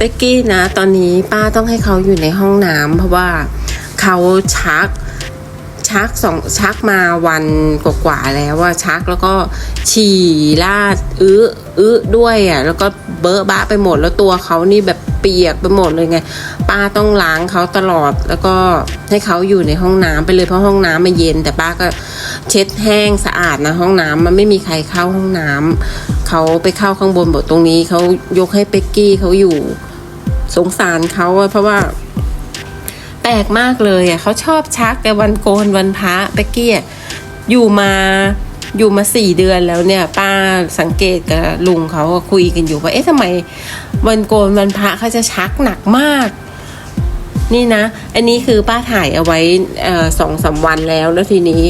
เป๊กกี้นะ ตอนนี้ป้าต้องให้เขาอยู่ในห้องน้ำเพราะว่าเขาชักชักสองชักมาวันกว่าๆแล้วว่าชักแล้วก็ฉี่ลาดอื้ออื้อด้วยอะแล้วก็เบอะบะไปหมดแล้วตัวเขานี่แบบเปียกไปหมดเลยไง ป้าต้องล้างเขาตลอดแล้วก็ให้เขาอยู่ในห้องน้ำไปเลยเพราะห้องน้ำมันเย็น แต่ป้าก็เช็ดแห้งสะอาดนะห้องน้ำมันไม่มีใครเข้าห้องน้ำเขาไปเข้าข้างบนบอกตรงนี้เขายกให้เป็กกี้เขาอยู่ สงสารเขาอะเพราะว่าแปลกมากเลยอะเขาชอบชักแต่วันโกนวันพระเป๊กกี้อะอยู่มาอยู่มาสี่เดือนแล้วเนี่ย ป้าสังเกตกับลุงเขาก็คุยกันอยู่ว่าเอ๊ะทำไมวันโกนวันพระเขาจะชักหนักมาก นี่นะ อันนี้คือป้าถ่ายเอาไว้สองสามวันแล้วแล้วทีนี้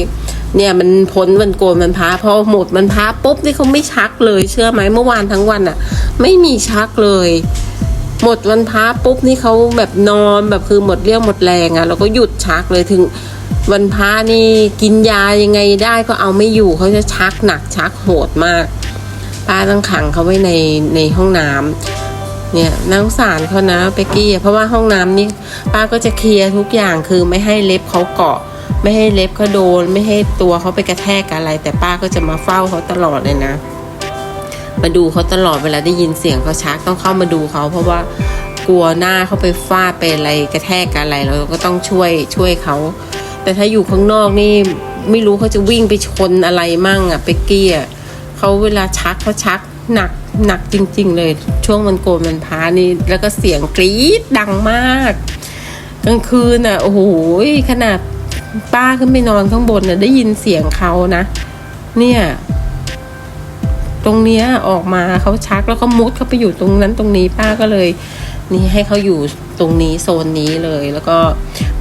เนี่ยมันพ้นวันโกนวันพระพอหมดวันพระปุ๊บนี่เขาไม่ชักเลย เชื่อไหมเมื่อวานทั้งวันอะ่ะ ไม่มีชักเลย หมดวันพระปุ๊บนี่เขาแบบนอนแบบคือหมดเรี่ยวหมดแรงอะ่ะแล้วก็หยุดชักเลยถึงวันพระนี่กินยายังไงได้ก็เอาไม่อยู่เขาจะชักหนักชักโหดมากป้าต้องขังเขาไว้ในในห้องน้ำเนี่ยน่าสงสารเขานะเป๊กกี้เพราะว่าห้องน้ำนี่ป้าก็จะเคลียร์ทุกอย่างคือไม่ให้เล็บเขาเกาะ ไม่ให้เล็บเขาโดน ไม่ให้ตัวเขาไปกระแทกอะไร แต่ป้าก็จะมาเฝ้าเขาตลอดเลยนะ มาดูเขาตลอดเวลาได้ยินเสียงเขาชักต้องเข้ามาดูเขาเพราะว่ากลัวหน้าเขาไปฟาดไปอะไรกระแทกกับอะไรเราก็ต้องช่วยช่วยเขา แต่ถ้าอยู่ข้างนอกนี่ไม่รู้เขาจะวิ่งไปชนอะไรมั่งอะเป๊กกี้อะเขาเวลาชักเขาชักหนักหนักจริง ๆ เลยช่วงมันโกนมันพานี่แล้วก็เสียงกรี๊ดดังมากกลางคืนอะโอ้โหขนาดป้าขึ้นไปนอนข้างบนน่ะได้ยินเสียงเขานะ เนี่ย ตรงเนี้ยออกมาเขาชักแล้วก็มุดเข้าไปอยู่ตรงนั้นตรงนี้ป้าก็เลยนี่ให้เขาอยู่ตรงนี้โซนนี้เลย แล้วก็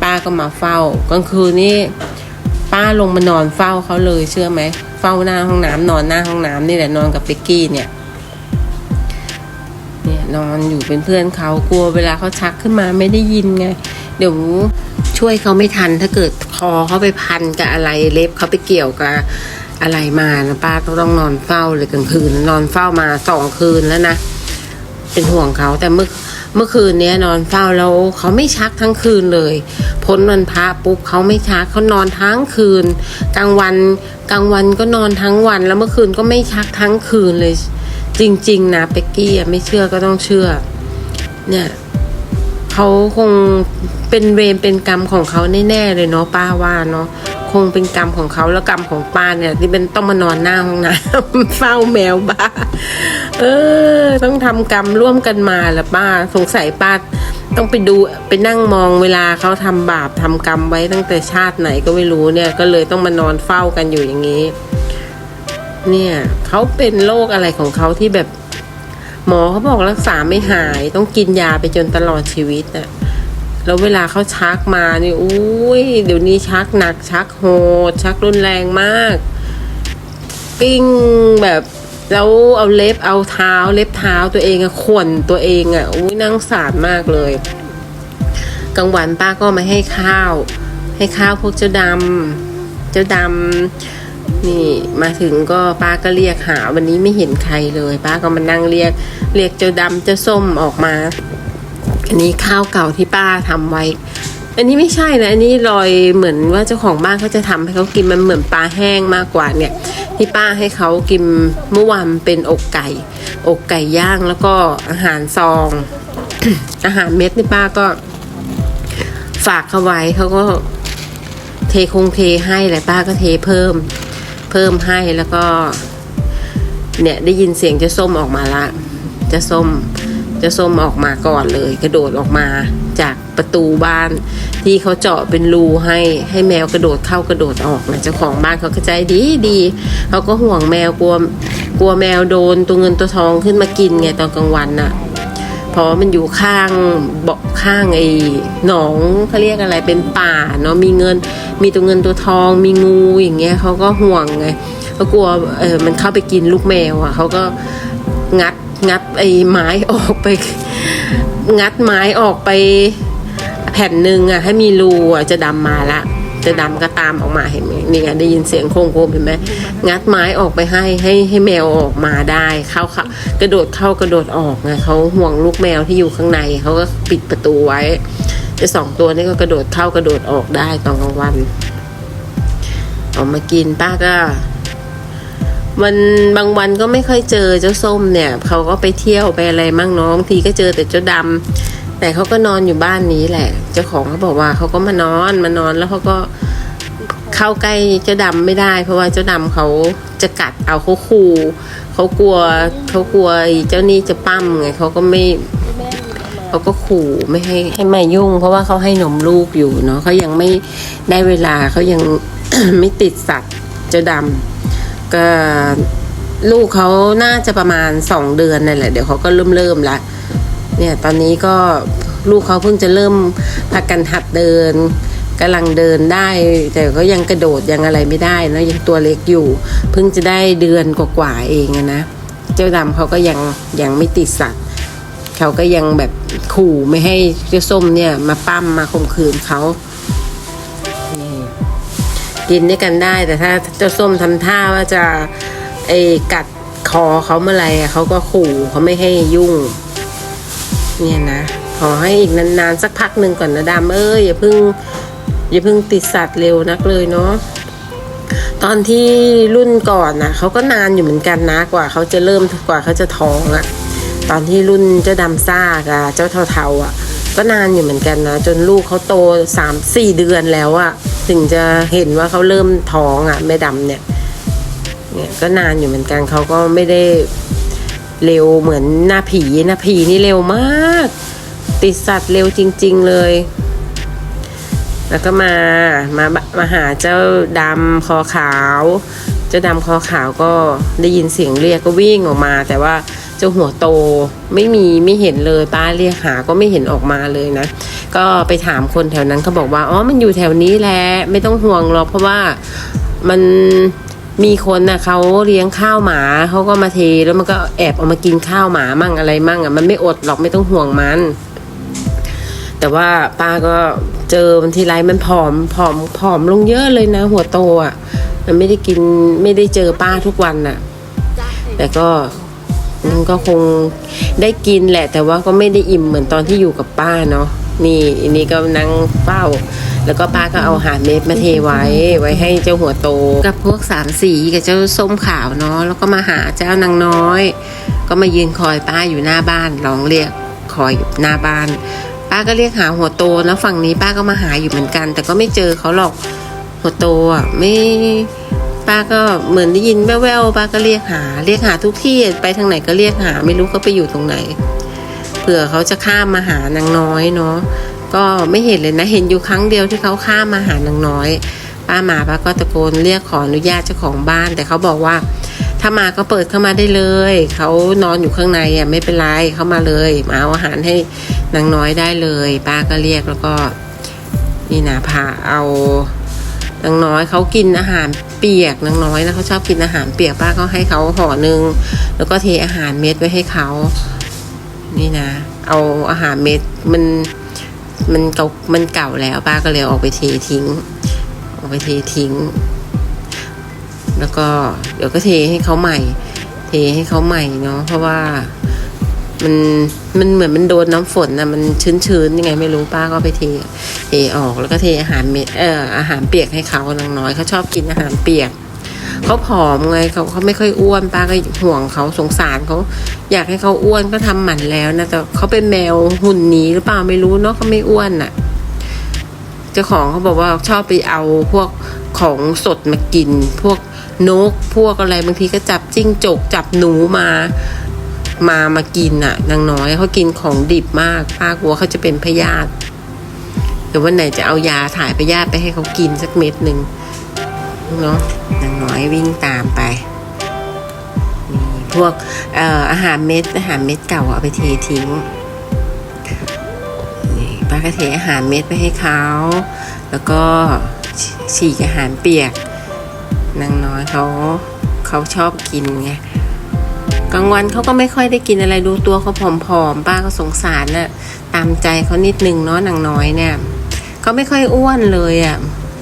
ป้าก็มาเฝ้ากลางคืนนี่ป้าลงมานอนเฝ้าเขาเลยเชื่อไหมเฝ้าหน้าห้องน้ำนอนหน้าห้องน้ำนี่แหละนอนกับเป๊กกี้เนี่ยเนี่ยนอนอยู่เป็นเพื่อนเขากลัวเวลาเขาชักขึ้นมาไม่ได้ยินไง เดี๋ยวช่วยเขาไม่ทันถ้าเกิดคอเขาไปพันกับอะไรเล็บเขาไปเกี่ยวกับ อะไรมานะป้าก็ต้องนอนเฝ้าเลยกลางคืน นอนเฝ้ามาสองคืนแล้วนะเป็นห่วงเขาแต่เมื่อเมื่อคืนเนี้ยนอนเฝ้าแล้วเขาไม่ชักทั้งคืนเลย พ้นวันพระปุ๊บเขาไม่ชักเขานอนทั้งคืน กลางวันกลางวันก็นอนทั้งวัน แล้วเมื่อคืนก็ไม่ชักทั้งคืนเลย จริง ๆ นะเป็กกี้ไม่เชื่อก็ต้องเชื่อ เนี่ย เขาคงเป็นเวรเป็นกรรมของเขาแน่ๆเลยเนาะป้าว่าเนาะคงเป็นกรรมของเขาแล้วกรรมของป้าเนี่ย ที่เป็นต้องมานอนหน้าห้องน้ำเฝ้าแมวบ้า เออ ต้องทำกรรมร่วมกันมาละป้าสงสัยป้าต้องไปดูไปนั่งมองเวลาเขาทำบาปทำกรรมไว้ตั้งแต่ชาติไหนก็ไม่รู้เนี่ย ก็เลยต้องมานอนเฝ้ากันอยู่อย่างนี้ เนี่ยเขาเป็นโรคอะไรของเขาที่แบบ หมอเขาบอกรักษาไม่หายต้องกินยาไปจนตลอดชีวิตอะแล้วเวลาเขาชักมานี่อุ้ยเดี๋ยวนี้ชักหนักชักโหด ชักรุนแรงมาก ปิ้งแบบแล้วเอาเล็บเอาเท้า เล็บเท้าตัวเองอะข่วนตัวเองอะอุ้ยนั่งสารมากเลยกลางวันป้าก็มาให้ข้าว ให้ข้าวพวกเจ้าดำเจ้าดำ นี่มาถึงก็ป้าก็เรียกหาวันนี้ไม่เห็นใครเลย ป้าก็มานั่งเรียก เรียกเจ้าดำเจ้าส้มออกมาอันนี้ข้าวเก่าที่ป้าทำไว้ อันนี้ไม่ใช่นะ อันนี้ลอยเหมือนว่าเจ้าของบ้านเขาจะทำให้เขากินมันเหมือนปลาแห้งมากกว่าเนี่ย ที่ป้าให้เขากินเมื่อวานเป็นอกไก่ อกไก่ย่างแล้วก็อาหารซอง อาหารเม็ดนี่ป้าก็ ฝากเขาไว้เขาก็เทคงเทให้แหละป้าก็เทเพิ่ม เพิ่มให้แล้วก็ เนี่ยได้ยินเสียงจะส้มออกมาละ จะส้มจะส้มออกมาก่อนเลย กระโดดออกมาจากประตูบ้าน ที่เขาเจาะเป็นรูให้ให้แมวกระโดดเข้ากระโดดออกนะเจ้าของบ้านเขาก็ใจดีดีเขาก็ห่วงแมวกลัวกลัวแมวโดนตัวเงินตัวทองขึ้นมากินไงตอนกลางวันน่ะ เพราะมันอยู่ข้างเบาะข้างไอ้หนองเขาเรียกอะไรเป็นป่าเนาะมีเงิน มีตัวเงินตัวทอง มีงูอย่างเงี้ยเขาก็ห่วงไงเขากลัวเออมันเข้าไปกินลูกแมวอะเขาก็งัดงัดไอ้ไม้ออกไป งัดไม้ออกไปแผ่นหนึ่งอะให้มีรูอะจะดำมาละ เจะดำก็ตามออกมาเห็นไหมนี่ไงได้ยินเสียงโครมโครมเห็นไหมงัดไม้ออกไปให้ให้ให้แมวออกมาได้เข้าเข้ากระโดดเข้ากระโดดออกไงเขาห่วงลูกแมวที่อยู่ข้างในเขาก็ปิดประตูไว้ไอ้สองตัวนี้ก็กระโดดเข้ากระโดดออกได้ตอนกลางวันออกมากินป้าก็มันบางวันก็ไม่ค่อยเจอเจ้าส้มเนี่ยเขาก็ไปเที่ยวไปอะไรมั่งน้องทีก็เจอแต่เจ้าดำ แต่เขาก็นอนอยู่บ้านนี้แหละ เจ้าของเขาบอกว่าเขาก็มานอนมานอนแล้วเขาก็เข้าใกล้เจ้าดำไม่ได้ เพราะว่าเจ้าดำเขาจะกัดเอาเขาขู่เขากลัวเขากลัวเจ้านี่จะปั้มไงเขาก็ไม่เขาก็ขู่ไม่ให้ให้มายุ่ง เพราะว่าเขาให้นมลูกอยู่เนาะเขายังไม่ได้เวลาเขายังไม่ติดสัตว์เจ้าดำก็ลูกเขาน่าจะประมาณสองเดือนนั่นแหละเดี๋ยวเขาก็เริ่มเริ่มละ เนี่ยตอนนี้ก็ลูกเขาเพิ่งจะเริ่มพักกันหัดเดินกำลังเดินได้ แต่ก็ยังกระโดดยังอะไรไม่ได้เนะยังตัวเล็กอยู่ เพิ่งจะได้เดือนกว่าๆเองนะเจ้าดำเขาก็ยังยังไม่ติดสัตว์เขาก็ยังแบบขู่ไม่ให้เจ้าส้มเนี่ยมาปั้มมาข่มขืนเขากินด้วยกันได้ แต่ถ้าเจ้าส้มทำท่าว่าจะไอ้กัดคอเขาเมื่อไรเขาก็ขู่เขาไม่ให้ยุ่ง เนี่ยนะ ขอให้อีกนานๆ สักพักหนึ่งก่อนนะดำเอ้ยอย่าเพิ่งอย่าเพิ่งติดสัตว์เร็วนักเลยเนาะตอนที่รุ่นก่อนนะเขาก็นานอยู่เหมือนกันนะกว่าเขาจะเริ่มกว่าเขาจะท้องอะตอนที่รุ่นเจ้าดำซ่ากับเจ้าเทาๆอะก็นานอยู่เหมือนกันนะ จนลูกเขาโตสามสี่เดือนแล้วอะถึงจะเห็นว่าเขาเริ่มท้องอะแม่ดำเนี่ยเนี่ยก็นานอยู่เหมือนกันเขาก็ไม่ได้ เร็วเหมือนหน้าผีหน้าผีนี่เร็วมาก ติดสัตว์เร็วจริง ๆเลย แล้วก็มามามาหาเจ้าดำคอขาว เจ้าดำคอขาวก็ได้ยินเสียงเรียกก็วิ่งออกมา แต่ว่าเจ้าหัวโตไม่มีไม่เห็นเลยป้าเรียกหาก็ไม่เห็นออกมาเลยนะ ก็ไปถามคนแถวนั้นเขาบอกว่าอ๋อมันอยู่แถวนี้แหละไม่ต้องห่วงหรอกเพราะว่ามัน มีคนน่ะเขาเลี้ยงข้าวหมาเขาก็มาเทแล้วมันก็แอบเอามากินข้าวหมามั่งอะไรมั่งอะมันไม่อดหรอกไม่ต้องห่วงมัน แต่ว่าป้าก็เจอมันทีไรมันผอมผอมผอมลงเยอะเลยนะ หัวโตอะ มันไม่ได้กินไม่ได้เจอป้าทุกวันน่ะ แต่ก็มันก็คงได้กินแหละ แต่ว่าก็ไม่ได้อิ่มเหมือนตอนที่อยู่กับป้าเนาะนี่อันนี้ก็นั่งเฝ้า แล้วก็ป้าก็เอาหารเม็ดมาเทไว้ไว้ให้เจ้าหัวโต กับพวกสามสีกับเจ้าส้มขาวเนาะแล้วก็มาหาเจ้านางน้อย ก็มายืนคอยป้าอยู่หน้าบ้านร้องเรียกคอยอยู่หน้าบ้าน ป้าก็เรียกหาหัวโตแล้วฝั่งนี้ป้าก็มาหาอยู่เหมือนกัน แต่ก็ไม่เจอเขาหรอกหัวโตอะไม่ป้าก็เหมือนได้ยินแว่วๆป้าก็เรียกหา เรียกหาทุกที่ไปทางไหนก็เรียกหา ไม่รู้เขาไปอยู่ตรงไหน เผื่อเขาจะข้ามมาหานางน้อยเนาะ ก็ไม่เห็นเลยนะ เห็นอยู่ครั้งเดียวที่เขาข้ามมาหานางน้อย ป้ามาป้าก็ตะโกนเรียกขออนุญาตเจ้าของบ้าน แต่เขาบอกว่า ถ้ามาก็เปิดเข้ามาได้เลย เขานอนอยู่ข้างในอะไม่เป็นไรเข้ามาเลยมาเอาอาหารให้นางน้อยได้เลย ป้าก็เรียกแล้วก็นี่นะพาเอานางน้อยเขากินอาหารเปียกนางน้อยนะเขาชอบกินอาหารเปียกป้าก็ให้เขาห่อหนึ่งแล้วก็เทอาหารเม็ดไว้ให้เขา นี่นะ เอาอาหารเม็ดมัน มันเก่ามันเก่าแล้วป้าก็เลยออกไปเททิ้ง ออกไปเททิ้ง แล้วก็เดี๋ยวก็เทให้เขาใหม่ เทให้เขาใหม่เนาะเพราะว่ามันมันเหมือนมันโดนน้ำฝนนะมันชื้นๆยังไงไม่รู้ป้าก็ไปเทเทออกแล้วก็เทอาหารเม็ดเอออาหารเปียกให้เขานางน้อยเขาชอบกินอาหารเปียก เขาผอมไงเขาเขาไม่ค่อยอ้วนป้าก็ห่วงเขาสงสารเขาอยากให้เขาอ้วนก็ทำหมันแล้วนะแต่เขาเป็นแมวหุ่นหนีหรือเปล่าไม่รู้เนาะเขาไม่อ้วนอะเจ้าของเขาบอกว่าชอบไปเอาพวกของสดมากิน พวกนกพวกอะไรบางทีก็จับจิ้งจกจับหนูมามามากินอะนางน้อยเขากินของดิบมากป้ากลัวเขาจะเป็นพยาธิเดี๋ยววันไหนจะเอายาถ่ายพยาธิไปให้เขากินสักเม็ดหนึ่ง เนาะนางน้อยวิ่งตามไปนี่พวกอออาหารเม็ดอาหารเม็ดเก่าเอาไปเททิ้งนี่ป้าก็เทอาหารเม็ดไปให้เขา แล้วก็ฉีกอาหารเปียกนางน้อยเขาเขาชอบกินไงกลางวันเขาก็ไม่ค่อยได้กินอะไรดูตัวเขาผอมๆป้าก็สงสารน่ะตามใจเขานิดนึงเนาะนางน้อยเนี่ยเขาไม่ค่อยอ้วนเลยอะ่ะ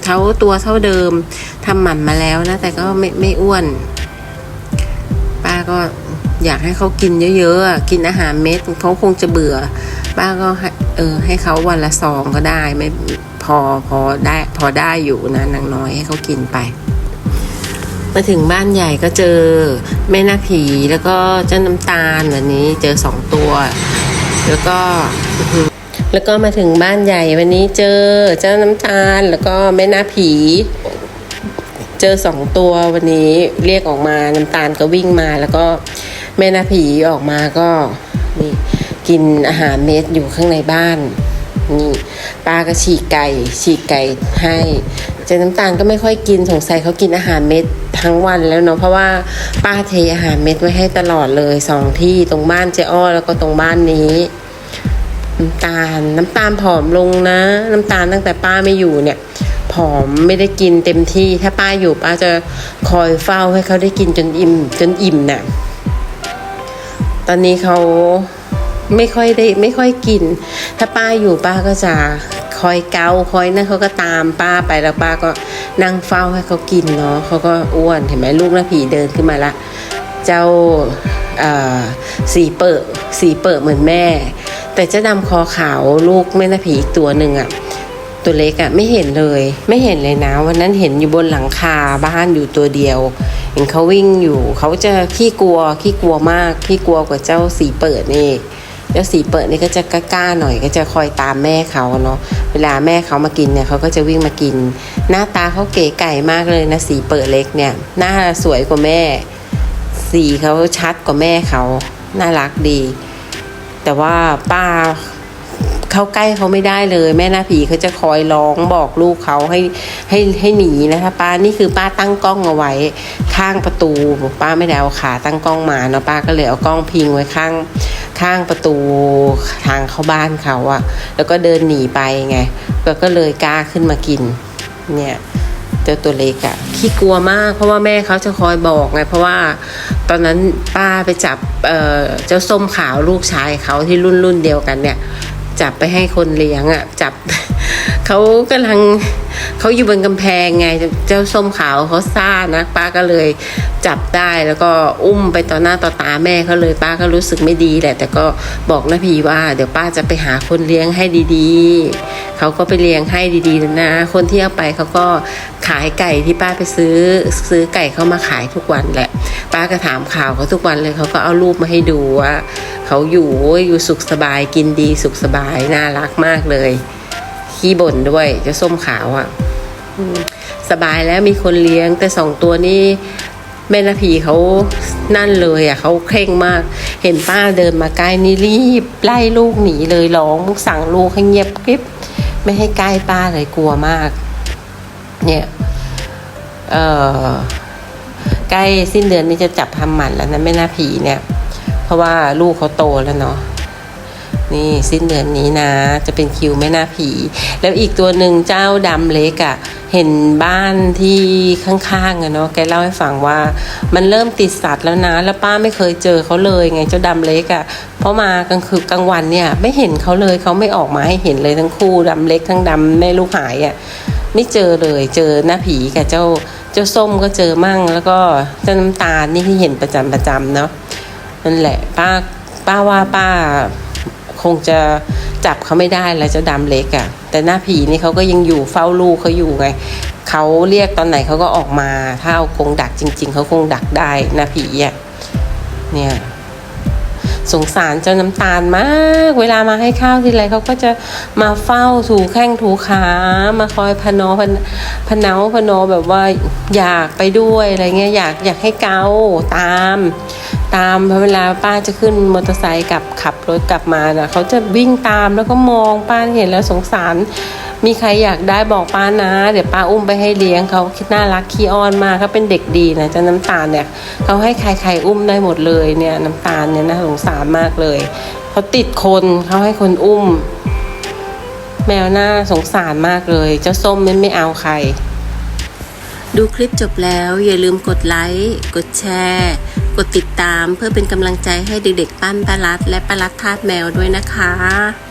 เขาตัวเท่าเดิม ทำหมันมาแล้วนะ แต่ก็ไม่ไม่อ้วน ป้าก็อยากให้เขากินเยอะๆกินอาหารเม็ดเขาคงจะเบื่อ ป้าก็ให้เออ ให้เขาวันละซองก็ได้ ไม่พอพอได้พอได้อยู่นะนางน้อยให้เขากินไป มาถึงบ้านใหญ่ก็เจอแม่นาผีแล้วก็เจ้าน้ำตาลวันนี้เจอสองตัว แล้วก็แล้วก็มาถึงบ้านใหญ่วันนี้เจอเจ้าน้ำตาลแล้วก็แม่นาผี เจอสองตัววันนี้เรียกออกมาน้ำตาลก็วิ่งมา แล้วก็แม่นาผีออกมาก็นี่กินอาหารเม็ดอยู่ข้างในบ้านนี่ป้าก็ฉีกไก่ ฉีกไก่ให้เจน้ำตาลก็ไม่ค่อยกินสงสัยเขากินอาหารเม็ดทั้งวันแล้วเนาะเพราะว่าป้าเทอาหารเม็ดไว้ให้ตลอดเลยสองที่ตรงบ้านเจ้อ้อแล้วก็ตรงบ้านนี้น้ำตาลน้ำตาลผอมลงนะ น้ำตาลตั้งแต่ป้าไม่อยู่เนี่ย ผอมไม่ได้กินเต็มที่ ถ้าป้าอยู่ป้าจะคอยเฝ้าให้เขาได้กินจนอิ่ม จนอิ่มน่ะ ตอนนี้เขาไม่ค่อยได้ไม่ค่อยกิน ถ้าป้าอยู่ป้าก็จะคอยเกาคอยนั่นเขาก็ตามป้าไปแล้วป้าก็นั่งเฝ้าให้เขากินเนาะเขาก็อ้วนเห็นไหมลูกหน้าผีเดินขึ้นมาละ เจ้าสีเปิดสีเปิดเหมือนแม่ แต่เจ้าดำคอขาวลูกแม่นาผีอีกตัวหนึ่งอะ่ะ ตัวเล็กอะ่ะไม่เห็นเลย ไม่เห็นเลยนะวันนั้นเห็นอยู่บนหลังคาบ้านอยู่ตัวเดียว เห็นเขาวิ่งอยู่เขาจะขี้กลัวขี้กลัวมากขี้กลัวกว่าเจ้าสีเปิดนี่เจ้าสีเปิดนี่ก็จะกล้าๆหน่อยก็จะคอยตามแม่เขาเนาะเวลาแม่เขามากินเนี่ยเขาก็จะวิ่งมากิน หน้าตาเขาเก๋ไก่มากเลยนะสีเปิดเล็กเนี่ย หน้าสวยกว่าแม่ สีเขาชัดกว่าแม่เขาน่ารักดี แต่ว่าป้า เข้าใกล้เขาไม่ได้เลย แม่นาผีเขาจะคอยร้องบอกลูกเขาให้ให้ให้หนีนะคะป้านี่คือป้าตั้งกล้องเอาไว้ข้างประตูป้าไม่ได้เอาขาตั้งกล้องมาเนาะป้าก็เลยเอากล้องพิงไว้ข้างข้างประตูทางเข้าบ้านเขาอะแล้วก็เดินหนีไปไงก็ก็เลยกล้าขึ้นมากินเนี่ยเจ้าตัวเล็กอะขี้กลัวมาก เพราะว่าแม่เขาจะคอยบอกไง เพราะว่าตอนนั้นป้าไปจับเเจ้าส้มขาวลูกชายเขาที่รุ่นรุ่นเดียวกันเนี่ย จับไปให้คนเลี้ยงอะ่ะจับ เขากำลังเขาอยู่บนกำแพงไงเจ้าส้มขาวเขาซ่านะป้าก็เลยจับได้แล้วก็อุ้มไปต่อหน้าต่อตาแม่เขาเลยป้าก็รู้สึกไม่ดีแหละ แต่ก็บอกนะพีว่า เดี๋ยวป้าจะไปหาคนเลี้ยงให้ดีๆเขาก็ไปเลี้ยงให้ดีๆนะ คนที่เอาไปเขาก็ขายไก่ที่ป้าไปซื้อซื้อไก่เขามาขายทุกวันแหละ ป้าก็ถามข่าวเขาทุกวันเลยเขาก็เอารูปมาให้ดูว่าเขาอยู่อยู่สุขสบายกินดีสุขสบายน่ารักมากเลย ขี้บ่นด้วยเจ้าส้มขาวอะ่ะสบายแล้วมีคนเลี้ยง แต่สองตัวนี้แม่นาผีเขานั่นเลยอะ่ะเขาเคร่งมาก เห็นป้าเดินมาใกล้นี่รีบไล่ลูกหนีเลยร้องสั่งลูกให้เงียบกริบไม่ให้ใกล้ป้าเลยกลัวมาก เนี่ย เออใกล้สิ้นเดือนนี้จะจับทำหมันแล้วนะแม่นาผีเนี่ย เพราะว่าลูกเขาโตแล้วเนาะ นี่สิ้นเดือนนี้นะ จะเป็นคิวแม่นาผี แล้วอีกตัวหนึ่งเจ้าดำเล็กอะ่ะ เห็นบ้านที่ข้างๆอะเนาะแกเล่าให้ฟังว่า มันเริ่มติดสัตว์แล้วนะ แล้วป้าไม่เคยเจอเขาเลยไงเจ้าดำเล็กอะ่ะเพราะมากลางคืนกลางวันเนี่ย ไม่เห็นเขาเลยเขาไม่ออกมาให้เห็นเลยทั้งคู่ดำเล็กทั้งดำแม่ลูกหายอะ่ะไม่เจอเลยเจอหน้าผีกับเจ้าเจ้าส้มก็เจอมั่ง แล้วก็เจ้าน้ำตาลนี่ที่เห็นประจำประจำเนาะนั่นแหละป้าป้าว่าป้า คงจะจับเขาไม่ได้แล้วเจ้าดำเล็กอะ่ะ แต่หน้าผีนี่เขาก็ยังอยู่เฝ้าลูกเขาอยู่ไงเขาเรียกตอนไหนเขาก็ออกมา ถ้าเอากรงดักจริง ๆเขาคงดักได้หน้าผีอะ่ะเนี่ยสงสารเจ้าน้ำตาลมาก เวลามาให้ข้าวทีไรเขาก็จะมาเฝ้าถูแข้งถูขา มาคอยพนอพนพนเนาพนอแบบว่าอยากไปด้วยอะไรเงี้ยอยากอยากให้เกาตามตามเวลาป้าจะขึ้นมอเตอร์ไซค์กลับขับรถกลับมานะเขาจะวิ่งตามแล้วก็มองป้าเห็นแล้วสงสาร มีใครอยากได้บอกป้านะ เดี๋ยวป้าอุ้มไปให้เลี้ยงเขาคิดน่ารักขี้อ้อนมากเขาเป็นเด็กดีนะเจ้าน้ำตาลเนี่ยเขาให้ใครใครอุ้มได้หมดเลยเนี่ยน้ำตาลเนี่ยน่าสงสารมากเลยเขาติดคนเขาให้คนอุ้ม แมวน่าสงสารมากเลย เจ้าส้มไม่ไม่เอาใครดูคลิปจบแล้วอย่าลืมกดไลค์ กดแชร์ กดติดตามเพื่อเป็นกำลังใจให้เด็กๆปั้นปลารัดและปลารัดทาดแมวด้วยนะคะ